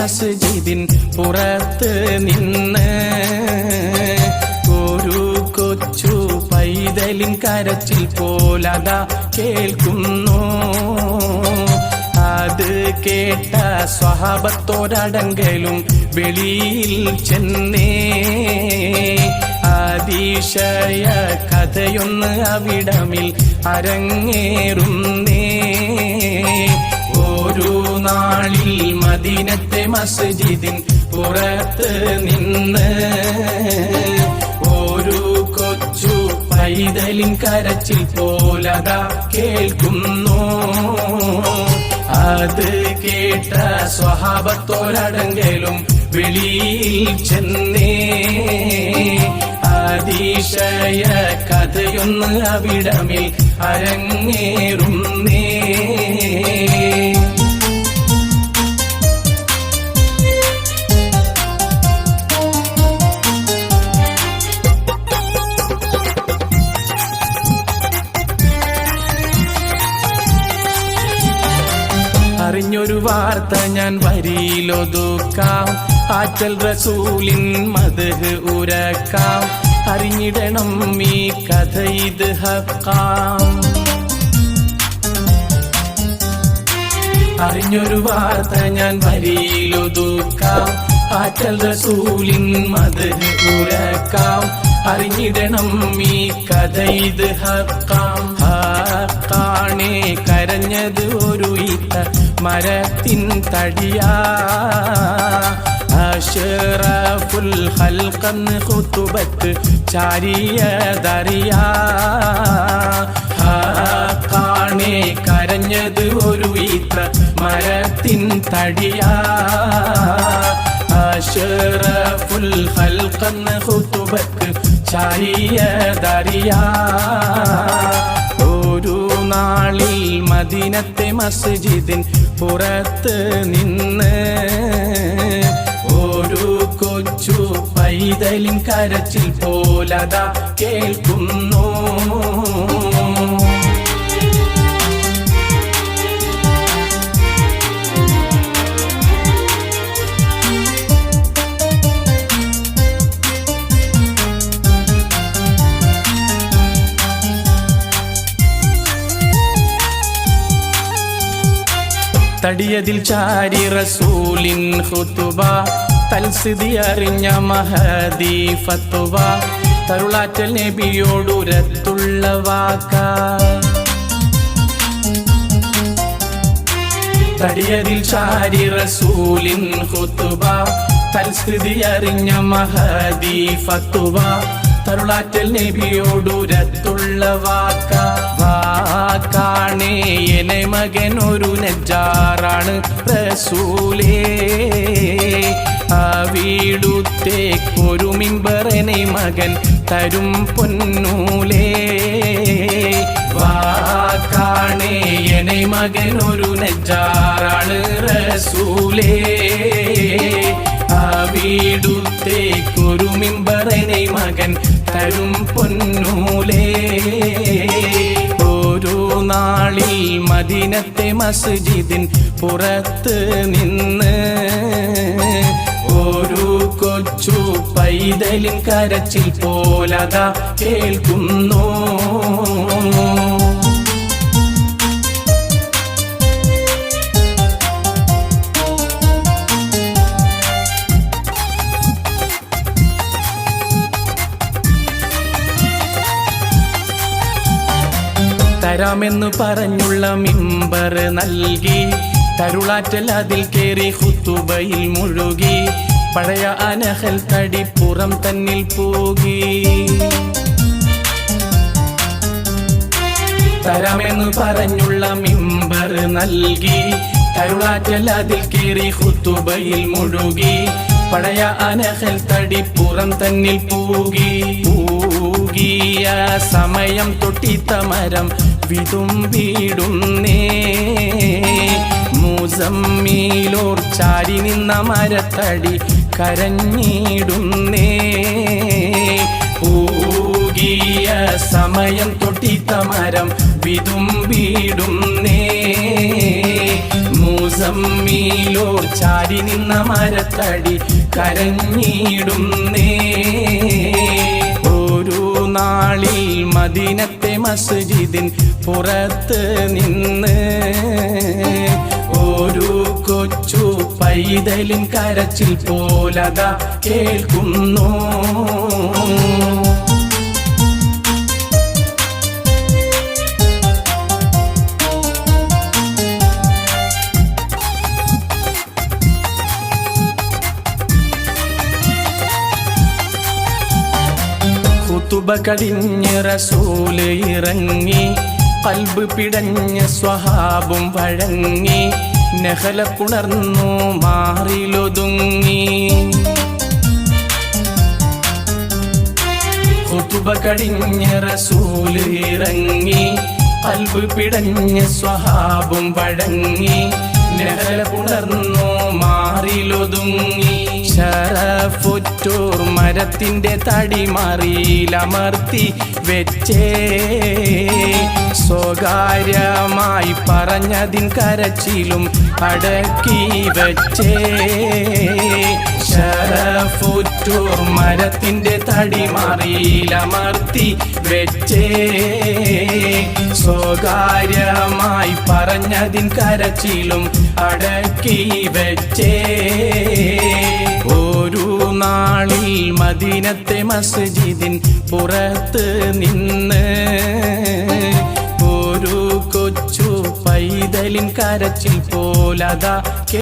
മസ്ജിദിൻ പുറത്ത് നിന്ന്. ഒരു കൊച്ചു പൈതലിൻ കരച്ചിൽ പോലത കേൾക്കുന്നു. അത് കേട്ട സ്വഭാവത്തോരടങ്കലും വെളിയിൽ ചെന്നേ. അതിശയ കഥയൊന്ന് അവിടമിൽ അരങ്ങേറുന്നേ. ഒരു നാളിൽ മദീനത്തെ മസ്ജിദിൻ പുറത്ത് നിന്ന് ഒരു കൊച്ചു പൈതലിൻ കരച്ചിൽ പോലതാ കേൾക്കുന്നു. അത് കേട്ട സ്വഭാവത്തോരടങ്കലും വെളിയിൽ ചെന്നേ. അതിശയ കഥയൊന്ന് അവിടമിൽ അരങ്ങേറുന്നേ. വാർത്ത ഞാൻ വരിയിലൊതുക്കാം. ആറ്റൽ റസൂലിൻ മതഹ് ഉരക്കാം. അറിഞ്ഞിടണം ഈ കഥ ഇത് ഹക്കാം. അറിഞ്ഞൊരു വാർത്ത ഞാൻ വരിയിലൊതുക്കാം. ആറ്റൽ റസൂലിൻ മതഹ് ഉരക്കാം. അറിഞ്ഞിടണം ഈ കഥ ഇത് ഹക്കാം. ഹക്കാണേ കരഞ്ഞത് മരത്തിൻ തടിയാ. അഷറഫുൽ ചാരിയതറിയാ ഹാക്കാണേ കരഞ്ഞത് ഒരു വീത്ത മരത്തിൻ തടിയാ. അഷറഫുൽ ഹൽഖന്ന് ഖുതുബത്ത് ചാരിയതറിയാ ഒരു നാളിൽ മദീനത്തെ മസ്ജിദിൻ പുറത്ത് നിന്ന് ഒരു കൊച്ചു പൈതലിൻ കരച്ചിൽ പോലതാ കേൾക്കുന്നു. തടിയതിൽ ചാരി റസൂലിൻ ഹുതുബ തൽസ്ഥിതി അറിഞ്ഞ മഹദി ഫത്തുവ തരുളാറ്റൽ നബിയോടുരത്തുള്ള വാക്ക. തടിയതിൽ ചാരി റസൂലിൻ ഹുതുബ തൽസ്ഥിതി അറിഞ്ഞ മഹദി ഫത്തുവ തരുളാറ്റൽ നബിയോടുരത്തുള്ള വാക്ക. വാക്കാണേ എന്നെ മകൻ ഒരു നെജാറാണ് റസൂലേ വീടുത്തേക്കൊരു മിമ്പറനെ മകൻ തരും പൊന്നൂലേ. വാക്കാണേ എന്നെ മകൻ ഒരു നെജാറാണ് റസൂലേ വീടുത്തേക്കൊരു മിമ്പറനെ മകൻ തരും പൊന്നൂലേ. ഒരു നാളിൽ മദീനത്തെ മസ്ജിദിൻ പുറത്ത് നിന്ന് ഒരു കൊച്ചു പൈതലിൻ കരച്ചിൽ പോലതാ കേൾക്കുന്നു. തരാമെന്നു പറഞ്ഞുള്ള മിമ്പർ നൽകി. തരുളാറ്റൽ അതിൽ കയറി ഹുത്തുബയിൽ മുഴുകി. പഴയ അനഹൽ തടി പുറം തന്നിൽ പോകി. തരാമെന്നു പറഞ്ഞുള്ള മിമ്പർ നൽകി. തരുളാറ്റൽ അതിൽ കയറി ഹുത്തുബയിൽ മുഴുകി. പഴയ അനഹൽ തടി പുറം തന്നിൽ പൂകി. പൂകിയ സമയം തൊട്ടിത്ത മരം വിതുമ്പിടുന്നേ മൂസമ്മീലോർ ചാരി നിന്ന മരത്തടി കരഞ്ഞിടുന്നേ പൂകിയ സമയം തൊട്ടിത്ത മരം വിതുമ്പിടുന്നേ മൂസ നമ്മീലോർ ചാരി നിന്ന മരത്തടി കരഞ്ഞിടുന്നേ ഒരു നാളിൽ മദീനത്തെ മസ്ജിദിൻ പുറത്ത് നിന്ന് ഒരു കൊച്ചു പൈതലിൻ കരച്ചിൽ പോലത കേൾക്കുന്നു. കുത്തുബ കടിഞ്ഞ് റസൂൽ ഇറങ്ങി കൽബ് പിടഞ്ഞ് സ്വഹാബും വഴങ്ങി നഹല പുണർന്നു മാറിലൊതുങ്ങി. കുത്തുബ കടിഞ്ഞ് റസൂൽ ഇറങ്ങി കൽബ് പിടഞ്ഞ് സ്വഹാബും വഴങ്ങി നഹല പുണർന്നു മാറിലൊതുങ്ങി. ഷറഫുറ്റൂർ മരത്തിന്റെ തടി മാറിയിലമർത്തി വെച്ചേ. സ്വകാര്യമായി പറഞ്ഞതിൻ കരച്ചിലും അടക്കി വെച്ചേ. ശരഫുറ്റൂർ മരത്തിന്റെ തടി മാറിയിലമർത്തി വെച്ചേ. സ്വകാര്യമായി പറഞ്ഞതിൻ കരച്ചിലും അടക്കി വെച്ചേ. മദീനത്തെ മസ്ജിദിൻ പുറത്ത് നിന്ന് ഒരു കൊച്ചു പൈതലിൻ കരച്ചിൽ പോലത